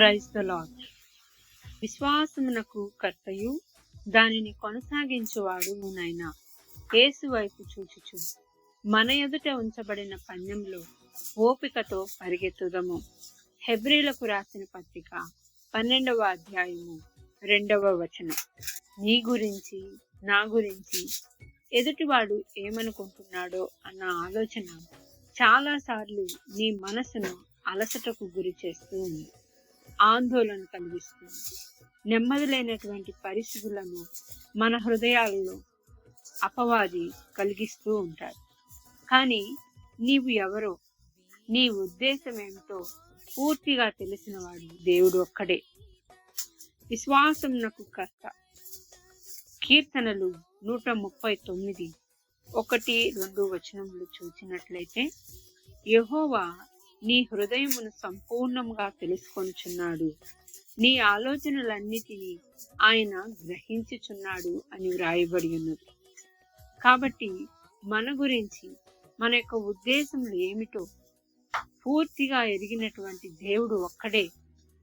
Praise the lord విశ్వాసమునకు కర్తయు దానిని కొనసాగించువాడు నాయన యేసు వైపు చూచుచు. మన ఎదుట ఉంచబడిన పన్యంలో ఓపికతో పరిగెత్తుదము. హెబ్రిలకు రాసిన పత్రిక పన్నెండవ అధ్యాయము రెండవ వచనం. నీ గురించి నా గురించి ఎదుటివాడు ఏమనుకుంటున్నాడో అన్న ఆలోచన చాలాసార్లు నీ మనసును అలసటకు గురి చేస్తూ ఉంది. ఆందోళన కలిగిస్తుంది. నెమ్మది లేనటువంటి పరిస్థితులను మన హృదయాలలో అపవాది కలిగిస్తూ ఉంటారు. కానీ నీవు ఎవరో నీ ఉద్దేశం ఏమిటో పూర్తిగా తెలిసినవాడు దేవుడు ఒక్కడే. విశ్వాసం నాకు కర్త. కీర్తనలు నూట ముప్పై తొమ్మిది ఒకటి రెండు వచనములు చూసినట్లయితే యహోవా నీ హృదయమును సంపూర్ణంగా తెలుసుకొనుచున్నాడు. నీ ఆలోచనలన్నిటినీ ఆయన గ్రహించుచున్నాడు అని వ్రాయబడి ఉన్నది కాబట్టి మన గురించి మన యొక్క ఉద్దేశములు ఏమిటో పూర్తిగా ఎరిగినటువంటి దేవుడు ఒక్కడే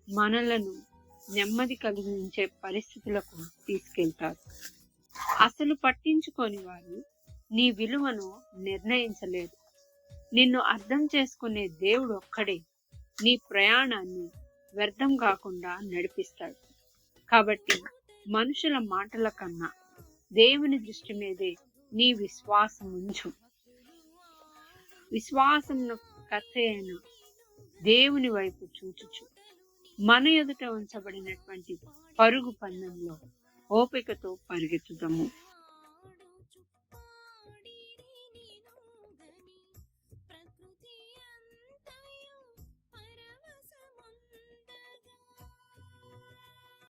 మనలను నెమ్మది కలిగించే పరిస్థితులకు తీసుకెళ్తారు అసలు పట్టించుకొని వారు నీ విలువను నిర్ణయించలేరు నిన్ను అర్థం చేసుకునే దేవుడు ఒక్కడే. నీ ప్రయాణాన్ని వ్యర్థం కాకుండా నడిపిస్తాడు. కాబట్టి మనుషుల మాటల కన్నా దేవుని దృష్టి మీదే నీ విశ్వాసం ఉంచు. విశ్వాసం కర్త అయిన దేవుని వైపు చూచుచు. మన ఎదుట ఉంచబడినటువంటి పరుగు పందంలో ఓపికతో పరిగెత్తుదాము.